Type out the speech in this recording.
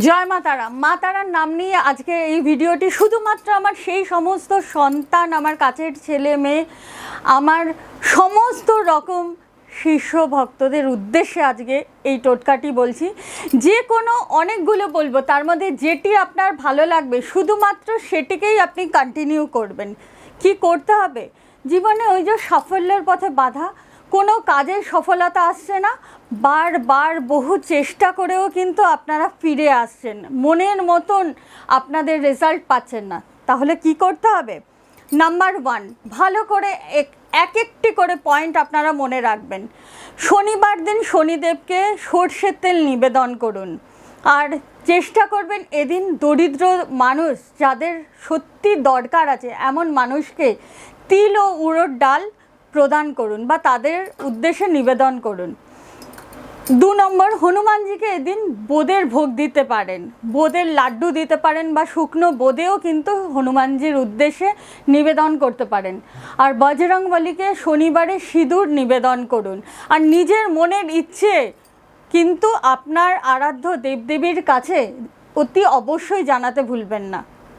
জয় মা তারা। মা তারার নাম নিয়ে আজকে এই ভিডিওটি শুধুমাত্র আমার সেই সমস্ত সন্তান, আমার কাছের ছেলে মেয়ে, আমার সমস্ত রকম শিষ্য ভক্তদের উদ্দেশ্যে আজকে এই টোটকাটি বলছি। যে কোনো অনেকগুলো বলব, তার মধ্যে যেটি আপনার ভালো লাগবে, শুধুমাত্র সেটিকেই আপনি কন্টিনিউ করবেন। কি করতে হবে? জীবনে ওই যে সাফল্যের পথে বাধা কোনো কাজের সফলতা আসছে না। বারবার বহু চেষ্টা করেও কিন্তু আপনারা ফিরে আসছেন। মনের মতন আপনাদের রেজাল্ট পাচ্ছেন না। তাহলে কি করতে হবে? নাম্বার ওয়ান ভালো করে এক এক একটি করে পয়েন্ট আপনারা মনে রাখবেন। শনিবার দিন শনিদেবকে সর্ষের তেল নিবেদন করুন। আর চেষ্টা করবেন এদিন দরিদ্র মানুষ যাদের সত্যি দরকার আছে, এমন মানুষকে তিল ও উড়োর ডাল প্রদান করুন বা তাদের উদ্দেশ্যে নিবেদন করুন। দু নম্বর, হনুমানজিকে এদিন বোদের ভোগ দিতে পারেন। বোদের লাড্ডু দিতে পারেন বা শুকনো বোদেও কিন্তু হনুমানজির উদ্দেশ্যে নিবেদন করতে পারেন। আর বজরংবলীকে শনিবারে সিঁদুর নিবেদন করুন। আর নিজের মনের ইচ্ছে কিন্তু আপনার আরাধ্য দেবদেবীর কাছে অতি অবশ্যই জানাতে ভুলবেন না।